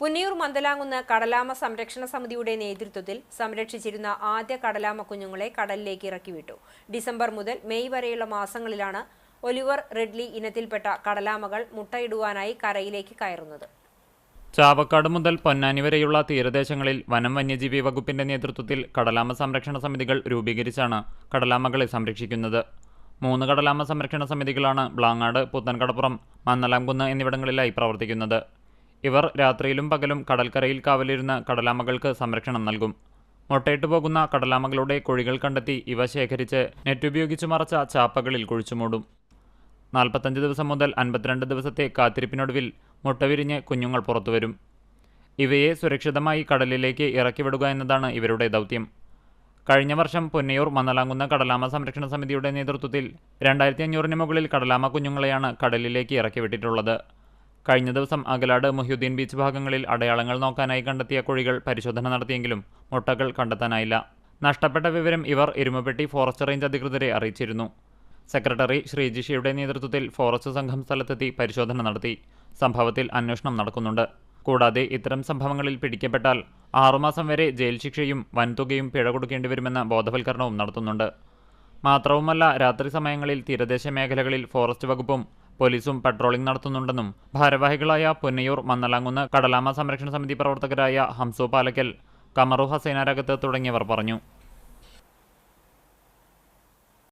പുന്നിയൂർ മന്ദലാങ്കുന്ന് കടലാമ സംരക്ഷണ സമിതിയുടെ നേതൃത്വത്തിൽ സംരക്ഷിച്ചിരുന്ന ആദ്യ കടലാമ കുഞ്ഞുങ്ങളെ കടലിലേക്ക് ഇറക്കിവിട്ടു. ഡിസംബർ മുതൽ മെയ് വരെയുള്ള മാസങ്ങളിലാണ് ഒലിവർ റെഡ്ലി ഇനത്തിൽപ്പെട്ട കടലാമകൾ മുട്ടയിടുവാനായി കരയിലേക്ക് കയറുന്നത്. ചാവക്കാട് മുതൽ പൊന്നാനി വരെയുള്ള തീരദേശങ്ങളിൽ വനം വന്യജീവി വകുപ്പിന്റെ നേതൃത്വത്തിൽ കടലാമ സംരക്ഷണ സമിതികൾ രൂപീകരിച്ചാണ് കടലാമകളെ സംരക്ഷിക്കുന്നത്. മൂന്ന് കടലാമ സംരക്ഷണ സമിതികളാണ് ബ്ലാങ്ങാട് പുത്തൻകടപ്പുറം മന്നലാംകുന്ന് എന്നിവിടങ്ങളിലായി പ്രവർത്തിക്കുന്നത്. ഇവർ രാത്രിയിലും പകലും കടൽക്കരയിൽ കാവലിരുന്ന കടലാമകൾക്ക് സംരക്ഷണം നൽകും. മുട്ടയിട്ടു പോകുന്ന കടലാമകളുടെ കുഴികൾ കണ്ടെത്തി ഇവ ശേഖരിച്ച് നെറ്റുപയോഗിച്ച് മറച്ച ചാപ്പകളിൽ കുഴിച്ചുമൂടും നാൽപ്പത്തഞ്ച് ദിവസം മുതൽ അൻപത്തിരണ്ട് ദിവസത്തെ കാത്തിരിപ്പിനൊടുവിൽ മുട്ട വിരിഞ്ഞ് കുഞ്ഞുങ്ങൾ പുറത്തുവരും. ഇവയെ സുരക്ഷിതമായി കടലിലേക്ക് ഇറക്കിവിടുക എന്നതാണ് ഇവരുടെ ദൗത്യം. കഴിഞ്ഞ വർഷം പൊന്നയൂർ മന്നലാങ്കുന്ന കടലാമ സംരക്ഷണ സമിതിയുടെ നേതൃത്വത്തിൽ രണ്ടായിരത്തി അഞ്ഞൂറിന് മുകളിൽ കടലാമ കുഞ്ഞുങ്ങളെയാണ് കടലിലേക്ക് ഇറക്കിവിട്ടിട്ടുള്ളത്. കഴിഞ്ഞ ദിവസം അകലാട് മുഹ്യുദ്ദീൻ ബീച്ച് ഭാഗങ്ങളിൽ അടയാളങ്ങൾ നോക്കാനായി കണ്ടെത്തിയ കുഴികൾ പരിശോധന നടത്തിയെങ്കിലും മുട്ടകൾ കണ്ടെത്താനായില്ല. നഷ്ടപ്പെട്ട വിവരം ഇവർ ഇരുമപ്പെട്ടി ഫോറസ്റ്റ് റേഞ്ച് അധികൃതരെ അറിയിച്ചിരുന്നു. സെക്രട്ടറി ശ്രീജിഷിയുടെ നേതൃത്വത്തിൽ ഫോറസ്റ്റ് സംഘം സ്ഥലത്തെത്തി പരിശോധന നടത്തി. സംഭവത്തിൽ അന്വേഷണം നടക്കുന്നുണ്ട്. കൂടാതെ ഇത്തരം സംഭവങ്ങളിൽ പിടിക്കപ്പെട്ടാൽ ആറുമാസം വരെ ജയിൽ ശിക്ഷയും വൻതുകയും പിഴ കൊടുക്കേണ്ടി വരുമെന്ന ബോധവൽക്കരണവും നടത്തുന്നുണ്ട്. മാത്രവുമല്ല രാത്രി സമയങ്ങളിൽ തീരദേശ മേഖലകളിൽ ഫോറസ്റ്റ് വകുപ്പും പോലീസും പട്രോളിംഗ് നടത്തുന്നുണ്ടെന്നും ഭാരവാഹികളായ പൊന്നയൂർ മന്നലാങ്കുന്ന് കടലാമ സംരക്ഷണ സമിതി പ്രവർത്തകരായ ഹംസു പാലക്കൽ കമറു ഹസൈനാരകത്ത് തുടങ്ങിയവർ പറഞ്ഞു.